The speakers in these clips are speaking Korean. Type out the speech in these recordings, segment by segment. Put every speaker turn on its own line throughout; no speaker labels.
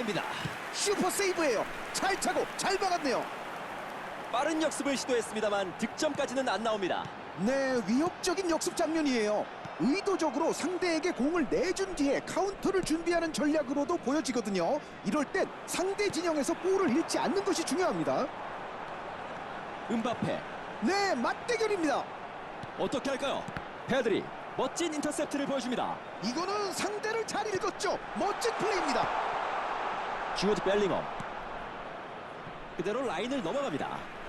막아냅니다.
슈퍼 세이브예요. 잘 차고 잘 막았네요.
빠른 역습을 시도했습니다만 득점까지는 안 나옵니다.
네, 위협적인 역습 장면이에요. 의도적으로 상대에게 공을 내준 뒤에 카운터를 준비하는 전략으로도 보여지거든요. 이럴 땐 상대 진영에서 볼을 잃지 않는 것이 중요합니다.
은바페
네, 맞대결입니다.
어떻게 할까요? 페드리 멋진 인터셉트를 보여줍니다.
이거는 상대를 잘 읽었죠. 멋진 플레이입니다.
주어드 벨링엄 그대로 라인을 넘어갑니다.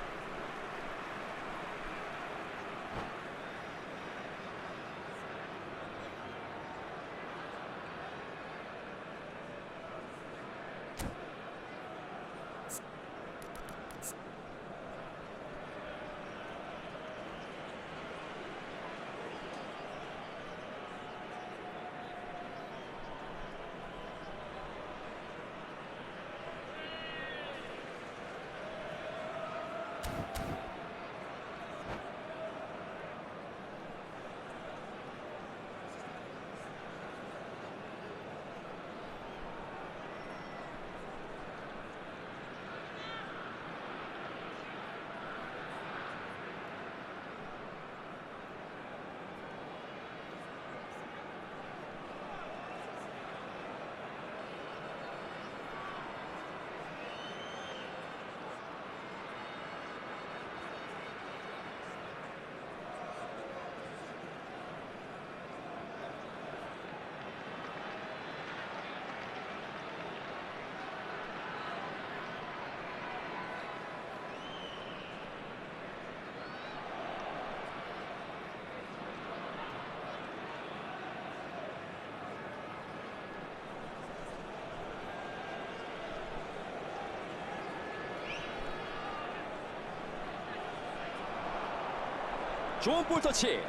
좋은 볼 터치.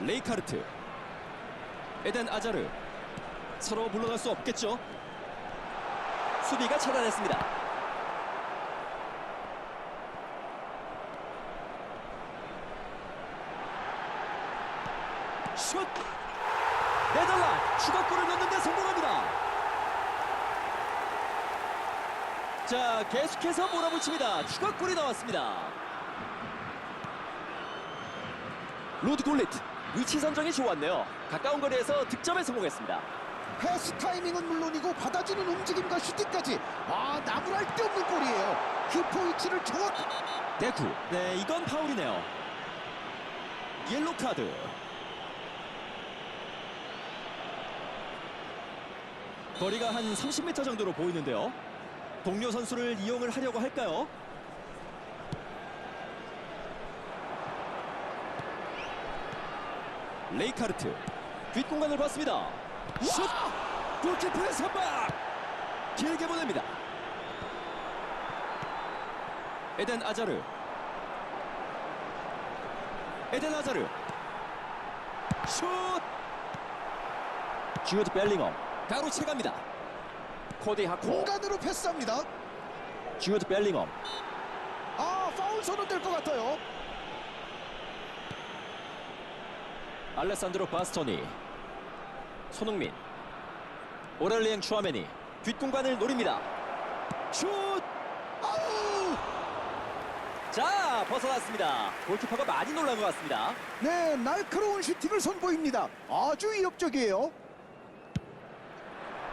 레이카르트. 에덴 아자르. 서로 물러날 수 없겠죠? 수비가 차단했습니다. 슛! 네덜란 추가골을 넣는데 성공합니다. 자 계속해서 몰아붙입니다. 추가골이 나왔습니다 로드 골리트 위치 선정이 좋았네요. 가까운 거리에서 득점에 성공했습니다.
패스 타이밍은 물론이고 받아주는 움직임과 슈팅까지 아 나무랄 데 없는 골이에요. 그 위치를 정확
대쿠. 네, 이건 파울이네요. 옐로 카드. 거리가 한 30m 정도로 보이는데요. 동료 선수를 이용을 하려고 할까요? 레이카르트 뒷공간을 봤습니다. 슛! 골키퍼의 선박! 길게 보냅니다. 에덴 아자르 에덴 아자르 슛! 주드 벨링엄 가로채갑니다. 코디 하코
공간으로 패스합니다.
주드 벨링엄
아 파울 선언될 것 같아요.
알레산드로 바스토니 손흥민 오렐리엥 추아메니 뒷공간을 노립니다 슛!
아우
자 벗어났습니다 골키퍼가 많이 놀란 것 같습니다
네 날카로운 슈팅을 선보입니다. 아주 위협적이에요.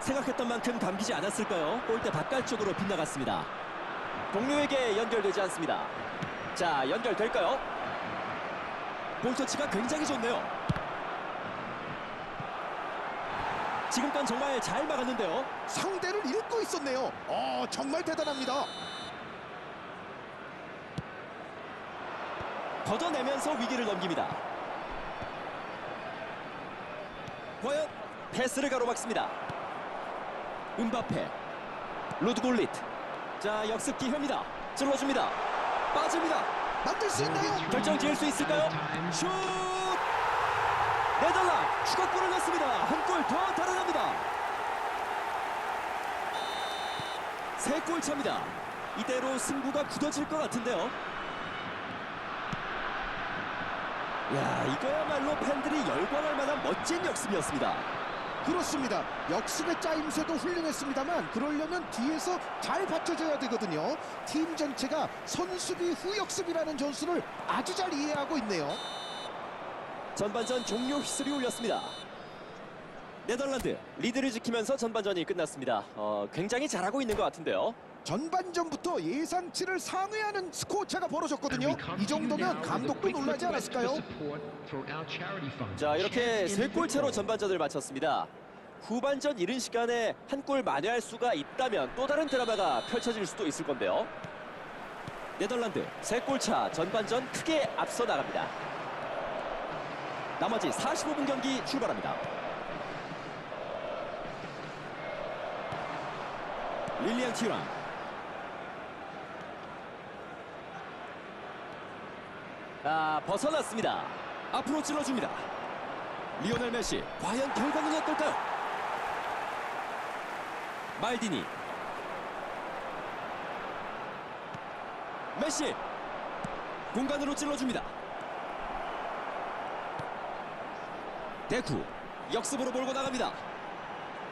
생각했던 만큼 감기지 않았을까요? 골대 바깥쪽으로 빗나갔습니다 동료에게 연결되지 않습니다 자 연결될까요? 볼터치가 굉장히 좋네요 지금 건 정말 잘 막았는데요
상대를 읽고 있었네요. 어 정말 대단합니다.
걷어내면서 위기를 넘깁니다. 과연 패스를 가로막습니다. 은바페, 루드골리트. 자 역습 기회입니다. 찔러줍니다. 빠집니다.
만들 수 있나요?
결정 지을 수 있을까요? 슛! 네덜란 추가골을 넣습니다. 한 골 더 달아납니다. 세 골 차입니다. 이대로 승부가 굳어질 것 같은데요. 야, 이거야말로 팬들이 열광할 만한 멋진 역습이었습니다.
그렇습니다. 역습의 짜임새도 훌륭했습니다만 그러려면 뒤에서 잘 받쳐줘야 되거든요. 팀 전체가 선수비 후 역습이라는 전술을 아주 잘 이해하고 있네요.
전반전 종료 휘슬이 울렸습니다. 네덜란드 리드를 지키면서 전반전이 끝났습니다. 어, 굉장히 잘하고 있는 것 같은데요.
전반전부터 예상치를 상회하는 스코어 차가 벌어졌거든요. 이 정도면 감독도 놀라지 않았을까요?
자 이렇게 세 골차로 전반전을 마쳤습니다. 후반전 이른 시간에 한 골 만회할 수가 있다면 또 다른 드라마가 펼쳐질 수도 있을 건데요. 네덜란드 세 골차 전반전 크게 앞서 나갑니다. 나머지 45분 경기 출발합니다. 릴리안 티랑 아 벗어났습니다. 앞으로 찔러줍니다. 리오넬 메시 과연 결과는 어떨까요? 말디니 메시 공간으로 찔러줍니다. 데쿠 역습으로 몰고 나갑니다.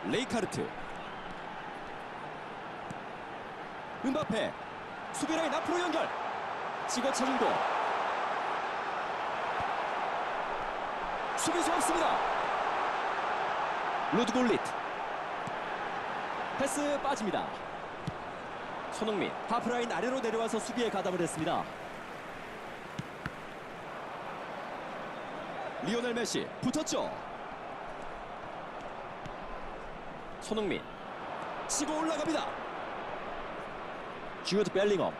레이카르트 은바페 수비 라인 앞으로 연결 찍어 차준 공 수비수 없습니다. 루드골리트 패스 빠집니다. 손흥민 하프라인 아래로 내려와서 수비에 가담을 했습니다. 리오넬 메시 붙었죠. 손흥민 치고 올라갑니다. 주드 벨링엄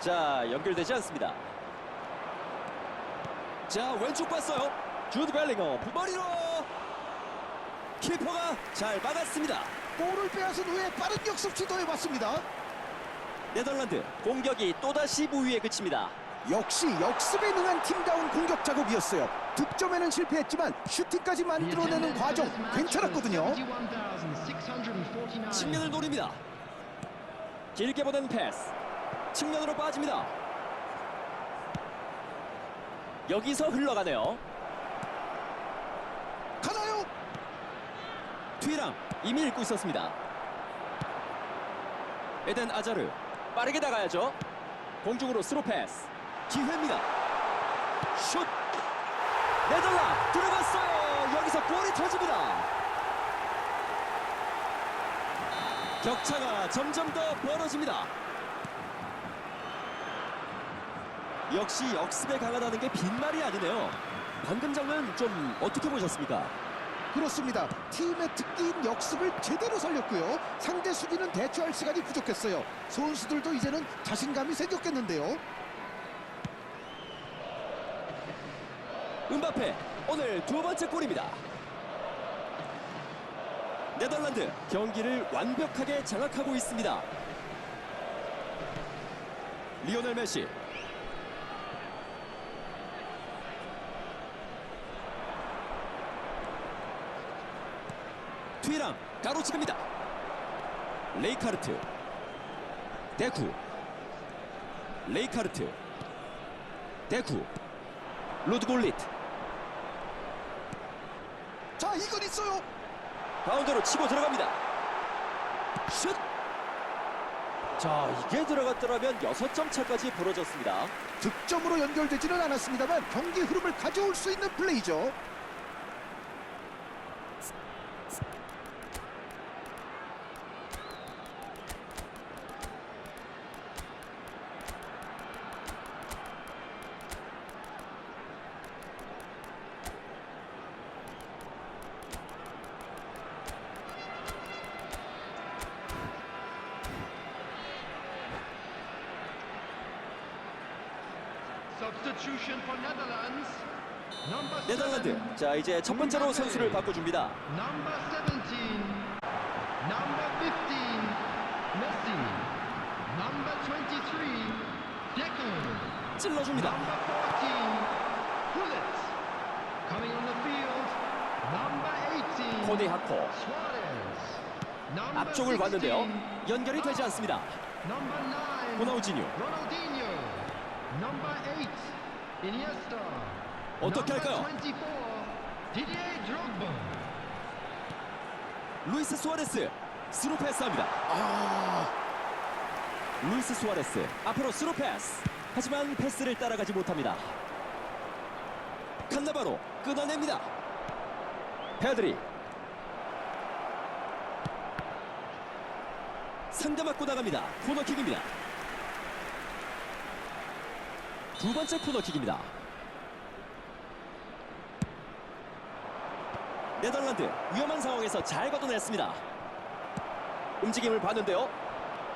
자 연결되지 않습니다. 자 왼쪽 봤어요 주드 벨링엄 부머리로 키퍼가 잘 막았습니다
볼을 빼앗은 후에 빠른 역습 시도해봤습니다.
네덜란드 공격이 또다시 무위에 그칩니다
역시 역습에 능한 팀다운 공격 작업이었어요. 득점에는 실패했지만 슈팅까지 만들어내는 과정 괜찮았거든요.
측면을 노립니다. 길게 보낸 패스. 측면으로 빠집니다. 여기서 흘러가네요.
가나요?
뒤랑 이미 읽고 있었습니다. 에덴 아자르 빠르게 나가야죠. 공중으로 스로 패스 기회입니다 슛 네덜라 들어갔어요 여기서 골이 터집니다 격차가 점점 더 벌어집니다 역시 역습에 강하다는 게 빈말이 아니네요 방금 장면 좀 어떻게 보셨습니까?
그렇습니다. 팀의 특기인 역습을 제대로 살렸고요. 상대 수비는 대처할 시간이 부족했어요. 선수들도 이제는 자신감이 생겼겠는데요.
은바페 오늘 두 번째 골입니다. 네덜란드 경기를 완벽하게 장악하고 있습니다. 리오넬 메시 뒤랑 가로채깁니다. 레이카르트 데쿠 레이카르트 데쿠 루드골리트
자, 이건 있어요.
가운데로 치고 들어갑니다. 슛! 자, 이게 들어갔더라면 6점 차까지 벌어졌습니다.
득점으로 연결되지는 않았습니다만 경기 흐름을 가져올 수 있는 플레이죠.
네덜란드. 자, 이제 첫 번째로 선수를 바꿔줍니다.
Number 17. Number 15. Messi. Number 23. Declan.
찔러줍니다.
Number 14. Gullit. Coming on the field. Number 18.
코디 하코. 앞쪽을
16.
봤는데요. 연결이 되지 않습니다.
Number 9.
호나우지뉴. 어떻게 할까요?
24. Didier Drogba.
루이스 수아레스 스루 패스합니다.
아,
루이스 수아레스 앞으로 스루 패스. 하지만 패스를 따라가지 못합니다. 칸나바로 끊어냅니다. 페드리 상대 맞고 나갑니다. 코너킥입니다. 두 번째 코너킥입니다. 네덜란드 위험한 상황에서 잘 걷어냈습니다. 움직임을 봤는데요.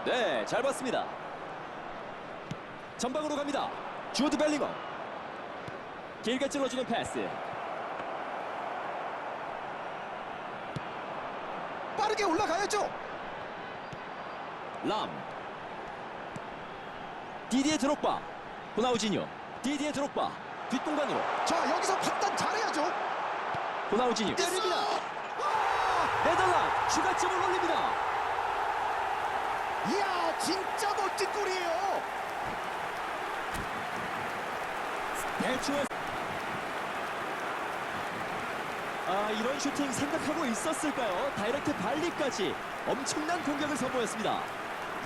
네, 잘 봤습니다. 전방으로 갑니다. 주드 벨링엄. 길게 찔러주는 패스.
빠르게 올라가야죠.
람. 디디에 드록바. 호나우지뉴. 디디에 드록바. 뒷공간으로.
자, 여기서 판단 잘해야죠.
호나우지뉴. 때립니다.
아,
네덜란 추가점을 올립니다.
이야, 진짜 멋진 골이에요.
대충 아 이런 슈팅 생각하고 있었을까요? 다이렉트 발리까지 엄청난 공격을 선보였습니다.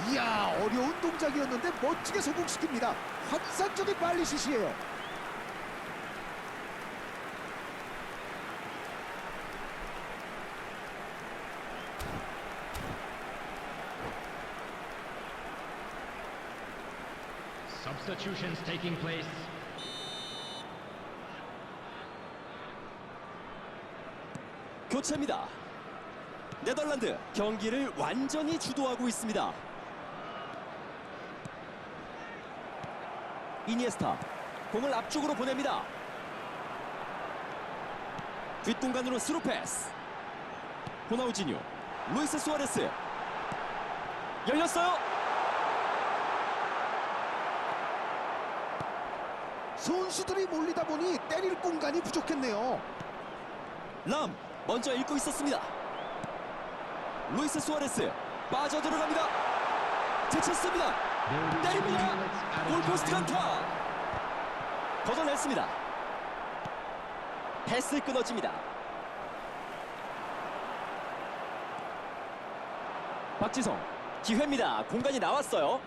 이야, 어려운 동작이었는데 멋지게 성공시킵니다. 환상적인 발리슛이에요.
Substitutions taking place.
교체입니다. 네덜란드 경기를 완전히 주도하고 있습니다. 이니에스타 공을 앞쪽으로 보냅니다. 뒷공간으로 스루 패스. 호나우지뉴, 루이스 수아레스 열렸어요.
선수들이 몰리다 보니 때릴 공간이 부족했네요.
람 먼저 읽고 있었습니다. 루이스 수아레스 빠져 들어갑니다. 제쳤습니다. 때립니다. 골포스트. 강타. 걷어냈습니다. 패스 끊어집니다. 박지성 기회입니다. 공간이 나왔어요.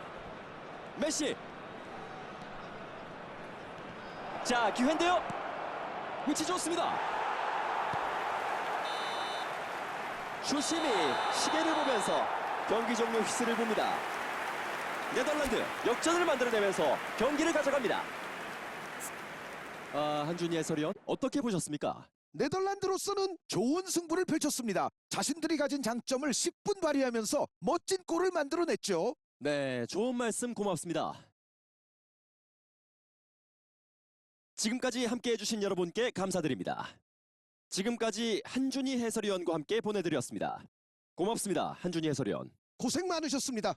메시. 자 기회인데요. 위치 좋습니다. 주심이 시계를 보면서 경기 종료 휘슬을 봅니다. 네덜란드 역전을 만들어내면서 경기를 가져갑니다. 아, 한준희 해설위원 어떻게 보셨습니까?
네덜란드로서는 좋은 승부를 펼쳤습니다. 자신들이 가진 장점을 10분 발휘하면서 멋진 골을 만들어냈죠.
네, 좋은 말씀 고맙습니다. 지금까지 함께 해 주신 여러분께 감사드립니다. 지금까지 한준희 해설위원과 함께 보내드렸습니다. 고맙습니다, 한준희 해설위원.
고생 많으셨습니다.